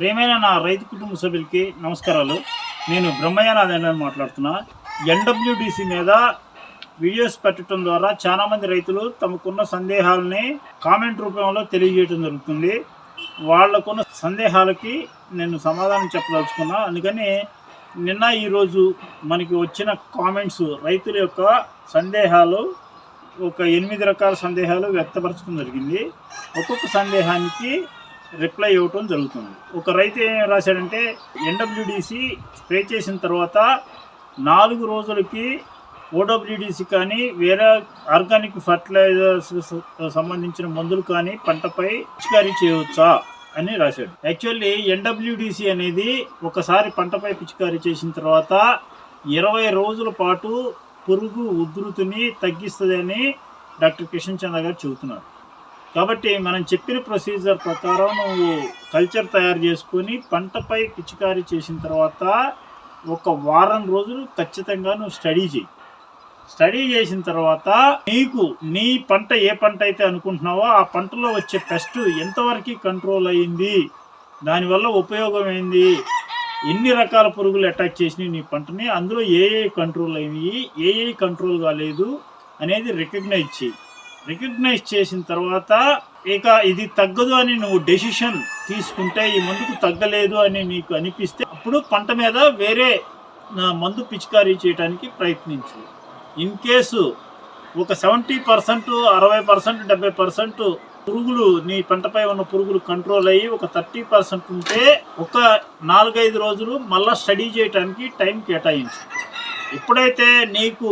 ప్రేమైన నా రైతు కుటుంబ సభ్యులకి నమస్కారాలు. నేను బ్రహ్మయ్యనాథన్ మాట్లాడుతున్నా. ఎన్డబ్ల్యూడిసి మీద వీడియోస్ పెట్టడం ద్వారా చాలామంది రైతులు తమకున్న సందేహాలని కామెంట్ రూపంలో తెలియజేయడం జరుగుతుంది. వాళ్ళకున్న సందేహాలకి నేను సమాధానం చెప్పదలుచుకున్నా. అందుకని నిన్న ఈరోజు మనకి వచ్చిన కామెంట్స్ రైతుల యొక్క సందేహాలు ఒక ఎనిమిది రకాల సందేహాలు వ్యక్తపరచడం జరిగింది. ఒక్కొక్క సందేహానికి రిప్లై ఇవ్వటం జరుగుతుంది. ఒక రైతు ఏం రాశాడంటే ఎన్డబ్ల్యూడిసి స్ప్రే చేసిన తర్వాత నాలుగు రోజులకి ఓడబ్ల్యూడిసి కానీ వేరే ఆర్గానిక్ ఫర్టిలైజర్స్ సంబంధించిన మందులు కానీ పంటపై పిచికారీ చేయవచ్చా అని రాశాడు. యాక్చువల్లీ ఎన్డబ్ల్యూడిసి అనేది ఒకసారి పంటపై పిచికారీ చేసిన తర్వాత ఇరవై రోజుల పాటు పురుగు ఉధృతిని తగ్గిస్తుందని డాక్టర్ కిషన్ చంద్ర గారు చెబుతున్నారు. కాబట్టి మనం చెప్పిన ప్రొసీజర్ ప్రకారం నువ్వు కల్చర్ తయారు చేసుకొని పంటపై పిచికారీ చేసిన తర్వాత ఒక వారం రోజులు ఖచ్చితంగా నువ్వు స్టడీ చేయి. స్టడీ చేసిన తర్వాత నీకు నీ పంట ఏ పంట అయితే అనుకుంటున్నావో ఆ పంటలో వచ్చే పెస్ట్ ఎంతవరకు కంట్రోల్ అయ్యింది దానివల్ల ఉపయోగం ఏంది? ఎన్ని రకాల పురుగులు అటాక్ చేసినాయి నీ పంటని? అందులో ఏ ఏ కంట్రోల్ అయినాయి? ఏ ఏ కంట్రోల్ కాలేదు? అనేది రికగ్నైజ్ చేయి. రికగ్నైజ్ చేసిన తర్వాత ఇక ఇది తగ్గదు అని నువ్వు డెసిషన్ తీసుకుంటే ఈ మందుకు తగ్గలేదు అని నీకు అనిపిస్తే అప్పుడు పంట మీద వేరే మందు పిచికారీ చేయడానికి ప్రయత్నించు. ఇన్ కేసు ఒక సెవెంటీ పర్సెంట్ అరవై పర్సెంట్ డెబ్బై పర్సెంట్ పురుగులు నీ పంటపై ఉన్న పురుగులు కంట్రోల్ అయ్యి ఒక థర్టీ పర్సెంట్ ఉంటే ఒక నాలుగైదు రోజులు మళ్ళీ స్టడీ చేయడానికి టైం కేటాయించు. ఎప్పుడైతే నీకు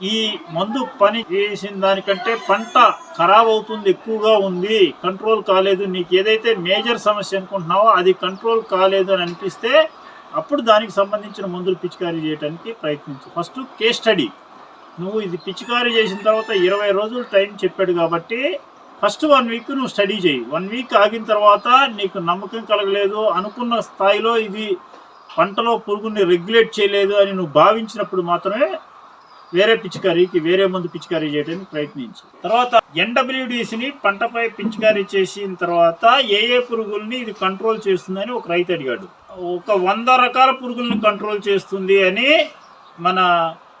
ఈ మందు పని చేసిన దానికంటే పంట ఖరాబ్ అవుతుంది ఎక్కువగా ఉంది కంట్రోల్ కాలేదు నీకు ఏదైతే మేజర్ సమస్య అనుకుంటున్నావో అది కంట్రోల్ కాలేదు అని అనిపిస్తే అప్పుడు దానికి సంబంధించిన మందులు పిచికారీ చేయడానికి ప్రయత్నించు. First case study. నువ్వు ఇది పిచికారీ చేసిన తర్వాత ఇరవై రోజులు టైం చెప్పాడు కాబట్టి ఫస్ట్ వన్ వీక్ నువ్వు స్టడీ చేయి. వన్ వీక్ ఆగిన తర్వాత నీకు నమ్మకం కలగలేదు అనుకున్న స్థాయిలో ఇది పంటలో పురుగుని రెగ్యులేట్ చేయలేదు అని నువ్వు భావించినప్పుడు మాత్రమే వేరే పిచికారీకి వేరే మందు పిచికారీ చేయడానికి ప్రయత్నించు. తర్వాత ఎన్డబ్ల్యూడిసిని పంటపై పిచికారీ చేసిన తర్వాత ఏ ఏ పురుగుల్ని ఇది కంట్రోల్ చేస్తుందని ఒక రైతు అడిగాడు. ఒక వంద రకాల పురుగుల్ని కంట్రోల్ చేస్తుంది అని మన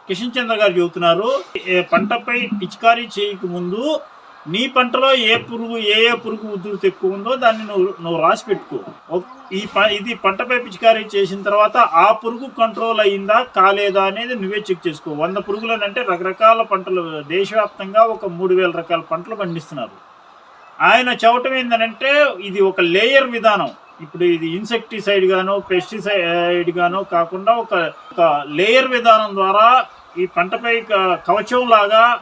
కిషన్ చంద్ర గారు చెబుతున్నారు. ఏ పంటపై పిచికారీ చేయక ముందు నీ పంటలో ఏ పురుగు ఏ ఏ పురుగు ఉధృతి ఎక్కువ ఉందో దాన్ని నువ్వు నువ్వు రాసి పెట్టుకో ఒక్- ఈ ప- ఇది పంటపై పిచికారీ చేసిన తర్వాత ఆ పురుగు కంట్రోల్ అయిందా కాలేదా అనేది నువ్వే చెక్ చేసుకో. వంద పురుగులు అంటే రకరకాల పంటలు దేశవ్యాప్తంగా ఒక మూడు వేల రకాల పంటలు పండిస్తున్నారు. ఆయన చవటం ఏంటంటే ఇది ఒక లేయర్ విధానం. ఇప్పుడు ఇది ఇన్సెక్టిసైడ్ గాను పెస్టిసైడ్ గాను కాకుండా ఒక లేయర్ విధానం ద్వారా ఈ పంటపై కవచం లాగా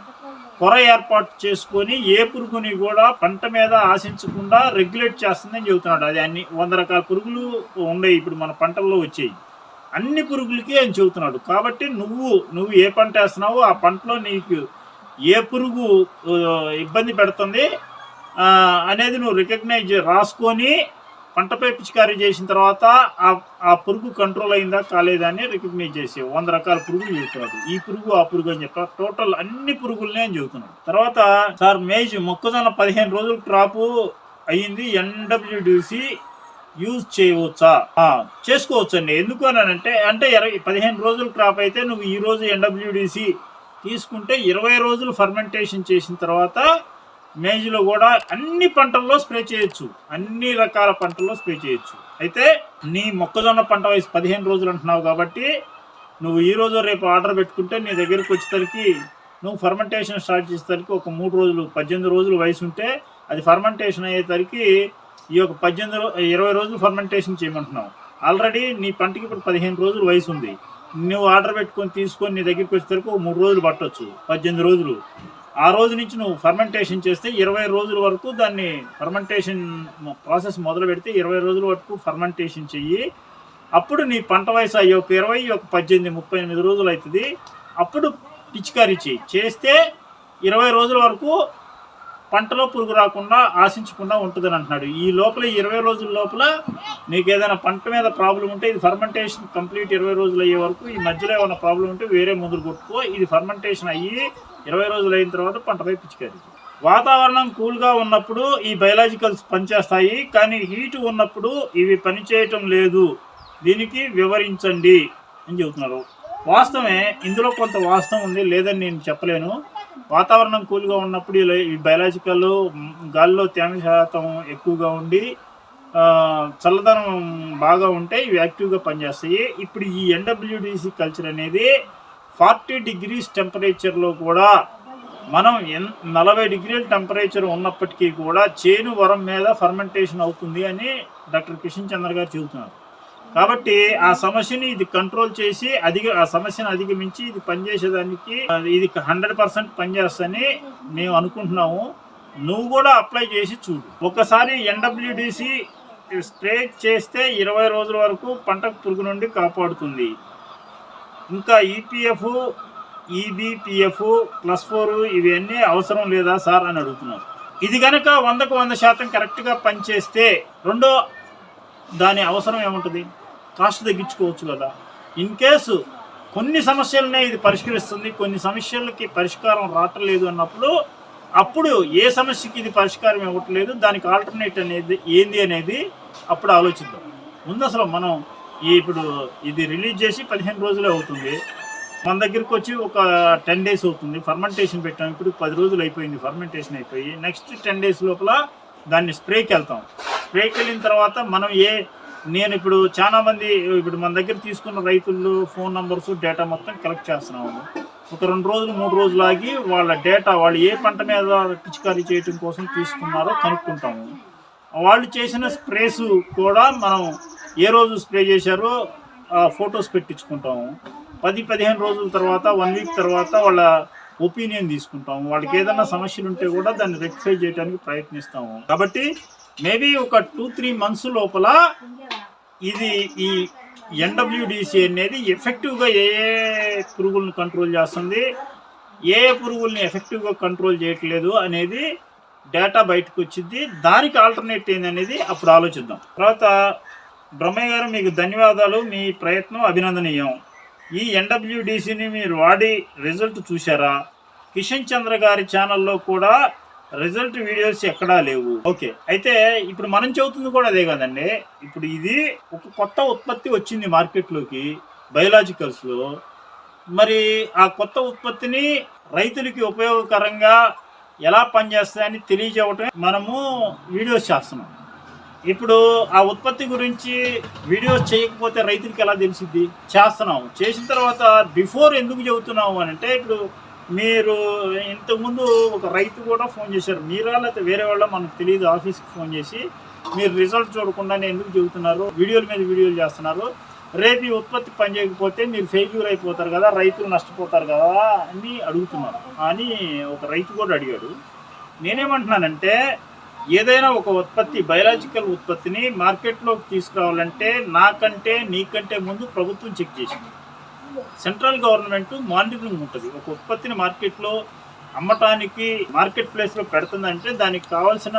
పొర ఏర్పాటు చేసుకొని ఏ పురుగుని కూడా పంట మీద ఆశించకుండా రెగ్యులేట్ చేస్తుందని చెబుతున్నాడు. అది అన్ని వంద రకాల పురుగులు ఉన్నాయి ఇప్పుడు మన పంటల్లో వచ్చాయి అన్ని పురుగులకి ఆయన చెబుతున్నాడు. కాబట్టి నువ్వు నువ్వు ఏ పంట వేస్తున్నావో ఆ పంటలో నీకు ఏ పురుగు ఇబ్బంది పెడుతుంది అనేది నువ్వు రికగ్నైజ్ రాసుకొని పంటపై పిచికారీ చేసిన తర్వాత ఆ ఆ పురుగు కంట్రోల్ అయిందా కాలేదా అని రికగ్నైజ్ చేసే వంద రకాల పురుగులు చెబుతున్నాడు ఈ పురుగు ఆ పురుగు అని చెప్పి టోటల్ అన్ని పురుగులనే చెబుతున్నాడు తర్వాత సార్ మేజ్ మొక్కజొన్న పదిహేను రోజులు ట్రాపు అయ్యింది ఎన్డబ్ల్యూడిసి యూజ్ చేయవచ్చా? చేసుకోవచ్చండి. ఎందుకు అని అంటే అంటే ఇరవై పదిహేను రోజులు క్రాప్ అయితే నువ్వు ఈ రోజు ఎన్డబ్ల్యూడిసి తీసుకుంటే ఇరవై రోజులు ఫర్మెంటేషన్ చేసిన తర్వాత మేజ్లో కూడా అన్ని పంటల్లో స్ప్రే చేయొచ్చు. అన్ని రకాల పంటల్లో స్ప్రే చేయొచ్చు. అయితే నీ మొక్కజొన్న పంట వయసు పదిహేను రోజులు అంటున్నావు కాబట్టి నువ్వు ఈ రోజు రేపు ఆర్డర్ పెట్టుకుంటే నీ దగ్గరికి వచ్చేసరికి నువ్వు ఫర్మెంటేషన్ స్టార్ట్ చేసేసరికి ఒక మూడు రోజులు పద్దెనిమిది రోజులు వయసు ఉంటే అది ఫర్మెంటేషన్ అయ్యేసరికి ఈ యొక్క పద్దెనిమిది రో- ఇరవై రోజులు ఫర్మెంటేషన్ చేయమంటున్నావు. ఆల్రెడీ నీ పంటకి ఇప్పుడు పదిహేను రోజులు వయసు ఉంది. నువ్వు ఆర్డర్ పెట్టుకొని తీసుకొని నీ దగ్గరికి వచ్చేసరికి ఒక మూడు రోజులు పట్టవచ్చు పద్దెనిమిది రోజులు. ఆ రోజు నుంచి నువ్వు ఫర్మెంటేషన్ చేస్తే ఇరవై రోజుల వరకు దాన్ని ఫర్మెంటేషన్ ప్రాసెస్ మొదలు పెడితే ఇరవై రోజుల వరకు ఫర్మెంటేషన్ చెయ్యి. అప్పుడు నీ పంట వయసు అయ్యి ఒక ఇరవై ఒక పద్దెనిమిది ముప్పై ఎనిమిది రోజులు అవుతుంది అప్పుడు పిచికారీ చేయి చేస్తే ఇరవై రోజుల వరకు పంటలో పురుగు రాకుండా ఆశించకుండా ఉంటుందని అంటున్నాడు. ఈ లోపల ఇరవై రోజుల లోపల నీకు ఏదైనా పంట మీద ప్రాబ్లం ఉంటే ఇది ఫర్మెంటేషన్ కంప్లీట్ ఇరవై రోజులు అయ్యే వరకు ఈ మధ్యలో ఏమైనా ప్రాబ్లం ఉంటే వేరే మందులు కొట్టుకో. ఇది ఫర్మెంటేషన్ అయ్యి ఇరవై రోజులు అయిన తర్వాత పంటపై పిచికారీ. వాతావరణం కూల్గా ఉన్నప్పుడు ఈ బయలాజికల్స్ పనిచేస్తాయి కానీ హీట్ ఉన్నప్పుడు ఇవి పనిచేయటం లేదు. దీనికి వివరించండి అని చెబుతున్నారు. వాస్తవమే ఇందులో కొంత వాస్తవం ఉంది లేదని నేను చెప్పలేను. వాతావరణం కూల్గా ఉన్నప్పుడు ఇలా ఈ బయలాజికల్ గాలిలో తేమ శాతం ఎక్కువగా ఉండి చల్లదనం బాగా ఉంటే ఇవి యాక్టివ్గా పనిచేస్తాయి. ఇప్పుడు ఈ ఎన్డబ్ల్యూడిసి కల్చర్ అనేది ఫార్టీ డిగ్రీస్ టెంపరేచర్లో కూడా మనం ఎన్ నలభై డిగ్రీల టెంపరేచర్ ఉన్నప్పటికీ కూడా చేను వరం మీద ఫర్మెంటేషన్ అవుతుంది అని డాక్టర్ కిషన్ చంద్ర గారు చెబుతున్నారు. కాబట్టి ఆ సమస్యని ఇది కంట్రోల్ చేసి అధిక ఆ సమస్యను అధిగమించి ఇది పనిచేసేదానికి ఇది హండ్రెడ్ పర్సెంట్ పనిచేస్తుందని మేము అనుకుంటున్నాము. నువ్వు కూడా అప్లై చేసి చూడు. ఒకసారి ఎన్డబ్ల్యూడిసి స్ప్రే చేస్తే ఇరవై రోజుల వరకు పంట పురుగు నుండి కాపాడుతుంది. ఇంకా ఈపీఎఫ్ ఈబిపిఎఫ్ ప్లస్ ఫోర్ ఇవన్నీ అవసరం లేదా సార్ అని అడుగుతున్నారు ఇది కనుక వందకు వంద శాతం కరెక్ట్గా పనిచేస్తే రెండో దాని అవసరం ఏముంటుంది? కాస్ట్ తగ్గించుకోవచ్చు కదా. ఇన్ కేసు కొన్ని సమస్యలనే ఇది పరిష్కరిస్తుంది కొన్ని సమస్యలకి పరిష్కారం రావట్లేదు అన్నప్పుడు అప్పుడు ఏ సమస్యకి ఇది పరిష్కారం ఇవ్వట్లేదు దానికి ఆల్టర్నేట్ అనేది ఏంది అనేది అప్పుడు ఆలోచిద్దాం. ముందు అసలు మనం ఇప్పుడు ఇది రిలీజ్ చేసి పదిహేను రోజులే అవుతుంది. మన దగ్గరికి వచ్చి ఒక టెన్ డేస్ అవుతుంది. ఫర్మెంటేషన్ పెట్టాం. ఇప్పుడు పది రోజులు అయిపోయింది. ఫర్మెంటేషన్ అయిపోయి నెక్స్ట్ టెన్ డేస్ లోపల దాన్ని స్ప్రేకి వెళ్తాం. స్ప్రేకి వెళ్ళిన తర్వాత మనం ఏ నేను ఇప్పుడు చాలామంది ఇప్పుడు మన దగ్గర తీసుకున్న రైతులు ఫోన్ నంబర్స్ డేటా మొత్తం కలెక్ట్ చేస్తున్నాము. ఒక రెండు రోజులు మూడు రోజులు ఆగి వాళ్ళ డేటా వాళ్ళు ఏ పంట మీద పిచికారీ చేయటం కోసం తీసుకున్నారో కనుక్కుంటాము. వాళ్ళు చేసిన స్ప్రేస్ కూడా మనం ఏ రోజు స్ప్రే చేశారో ఆ ఫొటోస్ పెట్టించుకుంటాము. పది పదిహేను రోజుల తర్వాత వన్ వీక్ తర్వాత వాళ్ళ ఒపీనియన్ తీసుకుంటాము. వాళ్ళకి ఏదైనా సమస్యలు ఉంటే కూడా దాన్ని రెక్టిఫై చేయడానికి ప్రయత్నిస్తాము. కాబట్టి మేబీ ఒక టూ త్రీ మంత్స్ లోపల ఇది ఈ ఎన్డబ్ల్యూడిసి అనేది ఎఫెక్టివ్గా ఏ ఏ పురుగులను కంట్రోల్ చేస్తుంది ఏ ఏ పురుగుల్ని ఎఫెక్టివ్గా కంట్రోల్ చేయట్లేదు అనేది డేటా బయటకు వచ్చింది. దానికి ఆల్టర్నేట్ ఏందనేది అప్పుడు ఆలోచిద్దాం. తర్వాత బ్రహ్మయ్య గారు మీకు ధన్యవాదాలు. మీ ప్రయత్నం అభినందనీయం. ఈ ఎన్డబ్ల్యూడిసిని మీరు వాడి రిజల్ట్ చూశారా? కిషన్ చంద్ర గారి ఛానల్లో కూడా రిజల్ట్ వీడియోస్ ఎక్కడా లేవు. ఓకే. అయితే ఇప్పుడు మనం చెబుతుంది కూడా అదే కదండి. ఇప్పుడు ఇది ఒక కొత్త ఉత్పత్తి వచ్చింది మార్కెట్లోకి బయలాజికల్స్లో. మరి ఆ కొత్త ఉత్పత్తిని రైతులకి ఉపయోగకరంగా ఎలా పనిచేస్తాయని తెలియజేయటం మనము వీడియోస్ చేస్తున్నాం. ఇప్పుడు ఆ ఉత్పత్తి గురించి వీడియోస్ చేయకపోతే రైతులకి ఎలా తెలిసిద్ది? చేస్తున్నాం. చేసిన తర్వాత బిఫోర్ ఎందుకు చెబుతున్నాము అని అంటే ఇప్పుడు మీరు ఇంతకుముందు ఒక రైతు కూడా ఫోన్ చేశారు. మీరా లేకపోతే వేరే వాళ్ళ? మనకు తెలియదు. ఆఫీస్కి ఫోన్ చేసి మీరు రిజల్ట్ చూడకుండానే ఎందుకు చెబుతున్నారు? వీడియోల మీద వీడియోలు చేస్తున్నారు. రేపు ఈ ఉత్పత్తి పనిచేయకపోతే మీరు ఫెయిల్యూర్ అయిపోతారు కదా రైతులు నష్టపోతారు కదా అని అడుగుతున్నారు. అని ఒక రైతు కూడా అడిగాడు. నేనేమంటున్నానంటే ఏదైనా ఒక ఉత్పత్తి బయలాజికల్ ఉత్పత్తిని మార్కెట్లోకి తీసుకురావాలంటే నాకంటే నీకంటే ముందు ప్రభుత్వం చెక్ చేసింది. సెంట్రల్ గవర్నమెంట్ మానిటరింగ్ ఉంటుంది. ఒక ఉత్పత్తిని మార్కెట్లో అమ్మటానికి మార్కెట్ ప్లేస్లో పెడుతుందంటే దానికి కావాల్సిన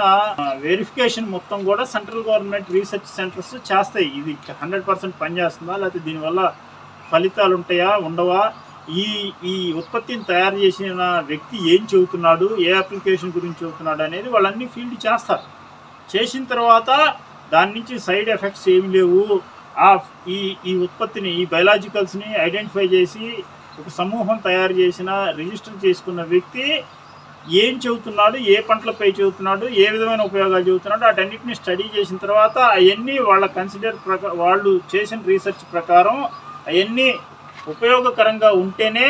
వెరిఫికేషన్ మొత్తం కూడా సెంట్రల్ గవర్నమెంట్ రీసెర్చ్ సెంటర్స్ చేస్తాయి. ఇది హండ్రెడ్ పర్సెంట్ పనిచేస్తుందా? లేకపోతే దీనివల్ల ఫలితాలు ఉంటాయా ఉండవా? ఈ ఈ ఉత్పత్తిని తయారు చేసిన వ్యక్తి ఏం చెబుతున్నాడు? ఏ అప్లికేషన్ గురించి చెబుతున్నాడు అనేది వాళ్ళన్నీ ఫీల్డ్ చేస్తారు. చేసిన తర్వాత దాని నుంచి సైడ్ ఎఫెక్ట్స్ ఏమి లేవు. ఆ ఈ ఈ ఉత్పత్తిని ఈ బయలాజికల్స్ని ఐడెంటిఫై చేసి ఒక సమూహం తయారు చేసిన రిజిస్టర్ చేసుకున్న వ్యక్తి ఏం చెబుతున్నాడు? ఏ పంటలపై చెబుతున్నాడు? ఏ విధమైన ఉపయోగాలు చెబుతున్నాడు? వాటన్నిటిని స్టడీ చేసిన తర్వాత అవన్నీ వాళ్ళ కన్సిడర్ ప్రకా వాళ్ళు చేసిన రీసెర్చ్ ప్రకారం అవన్నీ ఉపయోగకరంగా ఉంటేనే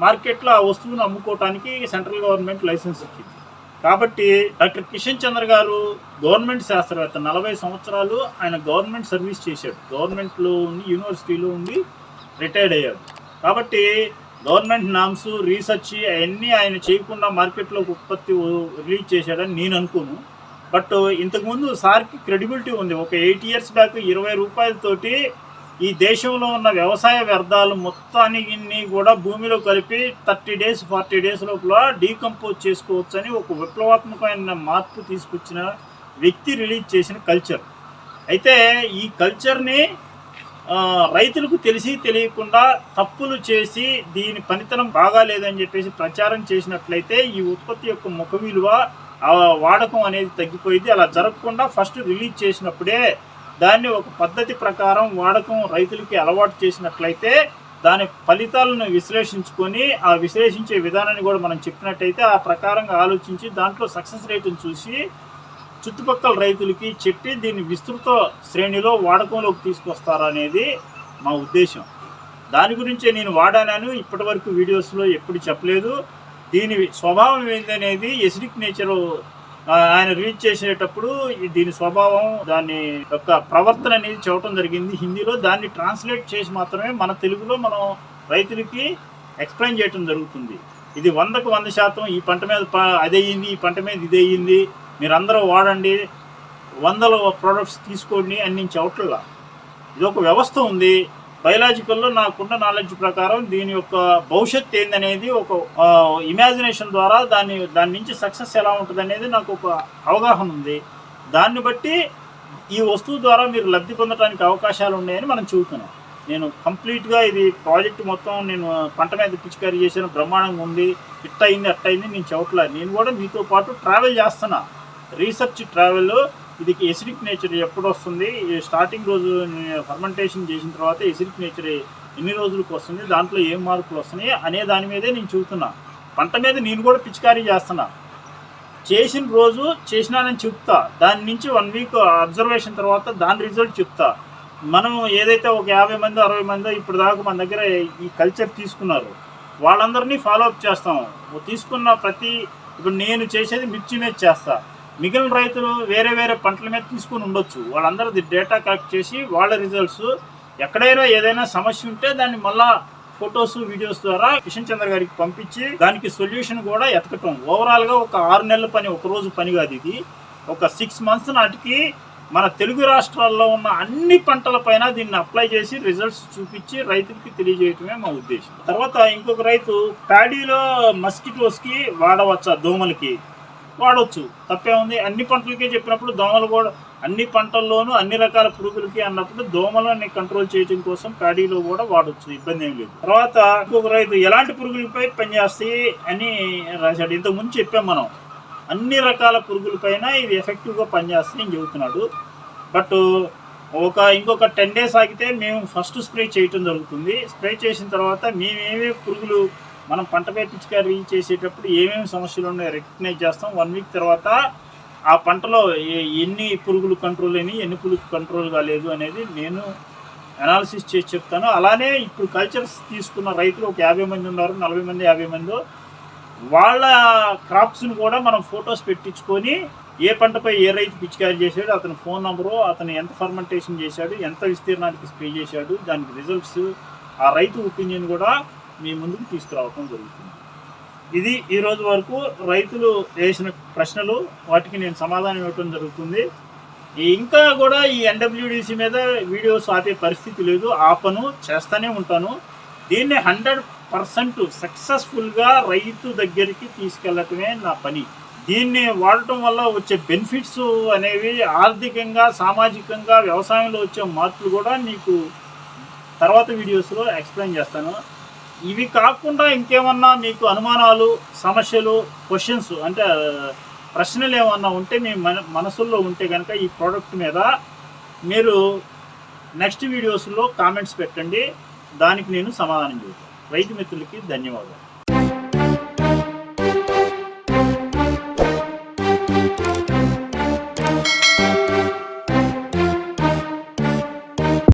మార్కెట్లో ఆ వస్తువును అమ్ముకోవటానికి సెంట్రల్ గవర్నమెంట్ లైసెన్స్ ఇచ్చింది. కాబట్టి డాక్టర్ కిషన్ చంద్ర గారు గవర్నమెంట్ శాస్త్రవేత్త నలభై సంవత్సరాలు ఆయన గవర్నమెంట్ సర్వీస్ చేశాడు. గవర్నమెంట్లో ఉండి యూనివర్సిటీలో ఉండి రిటైర్డ్ అయ్యాడు. కాబట్టి గవర్నమెంట్ నామ్స్ రీసెర్చ్ అవన్నీ ఆయన చేయకుండా మార్కెట్లోకి ఉత్పత్తి రిలీజ్ చేశాడని నేను అనుకోను. బట్ ఇంతకుముందు సార్కి క్రెడిబిలిటీ ఉంది. ఒక ఎయిట్ ఇయర్స్ బ్యాక్ ఇరవై రూపాయలతోటి ఈ దేశంలో ఉన్న వ్యవసాయ వ్యర్థాలు మొత్తాన్ని కూడా భూమిలో కలిపి థర్టీ డేస్ ఫార్టీ డేస్ లోపల డీకంపోజ్ చేసుకోవచ్చని ఒక విప్లవాత్మకమైన మార్పు తీసుకొచ్చిన వ్యక్తి రిలీజ్ చేసిన కల్చర్. అయితే ఈ కల్చర్ని రైతులకు తెలిసి తెలియకుండా తప్పులు చేసి దీని పనితనం బాగాలేదని చెప్పేసి ప్రచారం చేసినట్లయితే ఈ ఉత్పత్తి యొక్క ముఖ విలువ వాడకం అనేది తగ్గిపోయింది. అలా జరగకుండా ఫస్ట్ రిలీజ్ చేసినప్పుడే దాన్ని ఒక పద్ధతి ప్రకారం వాడకం రైతులకి అలవాటు చేసినట్లయితే దాని ఫలితాలను విశ్లేషించుకొని ఆ విశ్లేషించే విధానాన్ని కూడా మనం చెప్పినట్టయితే ఆ ప్రకారంగా ఆలోచించి దాంట్లో సక్సెస్ రేటును చూసి చుట్టుపక్కల రైతులకి చెప్పి దీన్ని విస్తృత శ్రేణిలో వాడకంలోకి తీసుకొస్తారనేది మా ఉద్దేశం. దాని గురించే నేను వాడాను ఇప్పటి వరకు వీడియోస్లో ఎప్పుడు చెప్పలేదు. దీని స్వభావం ఏందనేది ఎసిడిక్ నేచర్ ఆయన రిలీజ్ చేసేటప్పుడు దీని స్వభావం దాని యొక్క ప్రవర్తన అనేది చూడటం జరిగింది. హిందీలో దాన్ని ట్రాన్స్లేట్ చేసి మాత్రమే మన తెలుగులో మనం రైతులకి ఎక్స్ప్లెయిన్ చేయటం జరుగుతుంది. ఇది వందకు వంద శాతం ఈ పంట మీద ప- అదయ్యింది ఈ పంట మీద ఇది అయ్యింది మీరందరూ వాడండి. వందల ప్రోడక్ట్స్ తీసుకోండి అని నేను ఇది ఒక వ్యవస్థ ఉంది. బయలాజికల్లో నాకున్న నాలెడ్జ్ ప్రకారం దీని యొక్క భవిష్యత్ ఏందనేది ఒక ఇమాజినేషన్ ద్వారా దాన్ని దాని నుంచి సక్సెస్ ఎలా ఉంటుంది అనేది నాకు ఒక అవగాహన ఉంది. దాన్ని బట్టి ఈ వస్తువు ద్వారా మీరు లబ్ధి పొందడానికి అవకాశాలు ఉన్నాయని మనం చూస్తున్నాం నేను కంప్లీట్గా ఇది ప్రాజెక్ట్ మొత్తం నేను పంట మీద పిచికారీ చేసిన బ్రహ్మాండంగా ఉంది ఇట్ట అయింది అట్ట అయింది నేను చెప్పట్లేదు నేను కూడా మీతో పాటు ట్రావెల్ చేస్తున్నా. రీసెర్చ్ ట్రావెల్ ఇది ఎసిడిక్ నేచర్ ఎప్పుడు వస్తుంది స్టార్టింగ్ రోజు ఫర్మెంటేషన్ చేసిన తర్వాత ఎసిడిక్ నేచర్ ఎన్ని రోజులకు వస్తుంది? దాంట్లో ఏం మార్పులు వస్తున్నాయి? అనే దాని మీదే నేను చెబుతున్నా పంట మీద నేను కూడా పిచికారీ చేస్తున్నా. చేసిన రోజు చేసినానని చెప్తా. దాని నుంచి వన్ వీక్ అబ్జర్వేషన్ తర్వాత దాని రిజల్ట్ చెప్తా. మనం ఏదైతే ఒక యాభై మంది అరవై మంది ఇప్పుడు దాకా మన దగ్గర ఈ కల్చర్ తీసుకున్నారు వాళ్ళందరినీ ఫాలో అప్ చేస్తాం. తీసుకున్న ప్రతి ఇప్పుడు నేను చేసేది మిర్చి మీద చేస్తాను మిగిలిన రైతులు వేరే వేరే పంటల మీద తీసుకుని ఉండొచ్చు. వాళ్ళందరూ డేటా కలెక్ట్ చేసి వాళ్ళ రిజల్ట్స్ ఎక్కడైనా ఏదైనా సమస్య ఉంటే దాన్ని మళ్ళా ఫొటోస్ వీడియోస్ ద్వారా కిషన్ చంద్ర గారికి పంపించి దానికి సొల్యూషన్ కూడా ఎతకటం. ఓవరాల్గా ఒక ఆరు నెలల పని ఒక రోజు పని కాదు ఇది. ఒక సిక్స్ మంత్స్ నాటికి మన తెలుగు రాష్ట్రాల్లో ఉన్న అన్ని పంటల పైన దీన్ని అప్లై చేసి రిజల్ట్స్ చూపించి రైతులకి తెలియజేయటమే మా ఉద్దేశం. తర్వాత ఇంకొక రైతు ప్యాడీలో మస్కిటోస్కి వాడవచ్చా దోమలకి? వాడవచ్చు తప్పే ఉంది. అన్ని పంటలకే చెప్పినప్పుడు దోమలు కూడా అన్ని పంటల్లోనూ అన్ని రకాల పురుగులకి అన్నప్పుడు దోమలని కంట్రోల్ చేయడం కోసం ప్యాడీలో కూడా వాడవచ్చు ఇబ్బంది ఏం లేదు. తర్వాత ఇంకొక రైతు ఎలాంటి పురుగులపై పనిచేస్తాయి అని రాశాడు. ఇంతకుముందు చెప్పాం మనం. అన్ని రకాల పురుగులపైన ఇది ఎఫెక్టివ్గా పనిచేస్తాయి అని చెబుతున్నాడు. బట్ ఒక ఇంకొక టెన్ డేస్ ఆగితే మేము ఫస్ట్ స్ప్రే చేయటం జరుగుతుంది. స్ప్రే చేసిన తర్వాత మేమేమే పురుగులు మనం పంటపై పిచికారీ చేసేటప్పుడు ఏమేమి సమస్యలు ఉన్నాయో రికగ్నైజ్ చేస్తాం. వన్ వీక్ తర్వాత ఆ పంటలో ఏ- ఎన్ని పురుగులు కంట్రోల్ అయినాయి ఎన్ని పురుగు కంట్రోల్ కాలేదు అనేది నేను అనాలిసిస్ చేసి చెప్తాను. అలానే ఇప్పుడు కల్చర్స్ తీసుకున్న రైతులు ఒక యాభై మంది ఉన్నారు నలభై మంది యాభై మంది. వాళ్ళ క్రాప్స్ని కూడా మనం ఫొటోస్ పెట్టించుకొని ఏ పంటపై ఏ రైతు పిచికారి చేశాడు అతని ఫోన్ నెంబరు అతను ఎంత ఫర్మెంటేషన్ చేశాడు ఎంత విస్తీర్ణానికి స్ప్రే చేశాడు దానికి రిజల్ట్స్ ఆ రైతు ఒపీనియన్ కూడా మీ ముందుకు తీసుకురావటం జరుగుతుంది. ఇది ఈ రోజు వరకు రైతులు వేసిన ప్రశ్నలు వాటికి నేను సమాధానం ఇవ్వటం జరుగుతుంది. ఇంకా కూడా ఈ ఎన్డబ్ల్యూడిసి మీద వీడియోస్ ఆపే పరిస్థితి లేదు. ఆపను చేస్తూనే ఉంటాను. దీన్ని హండ్రెడ్ పర్సెంట్ సక్సెస్ఫుల్గా రైతు దగ్గరికి తీసుకెళ్ళటమే నా పని. దీన్ని వాడటం వల్ల వచ్చే బెనిఫిట్స్ అనేవి ఆర్థికంగా సామాజికంగా వ్యవసాయంలో వచ్చే మార్పులు కూడా నీకు తర్వాత వీడియోస్లో ఎక్స్ప్లెయిన్ చేస్తాను. ఇవి కాకుండా ఇంకేమన్నా మీకు అనుమానాలు సమస్యలు క్వశ్చన్స్ అంటే ప్రశ్నలు ఏమన్నా ఉంటే మీ మన మనసుల్లో ఉంటే కనుక ఈ ప్రోడక్ట్ మీద మీరు నెక్స్ట్ వీడియోస్లో కామెంట్స్ పెట్టండి. దానికి నేను సమాధానం చెబుతాను. రైతు మిత్రులకి ధన్యవాదాలు.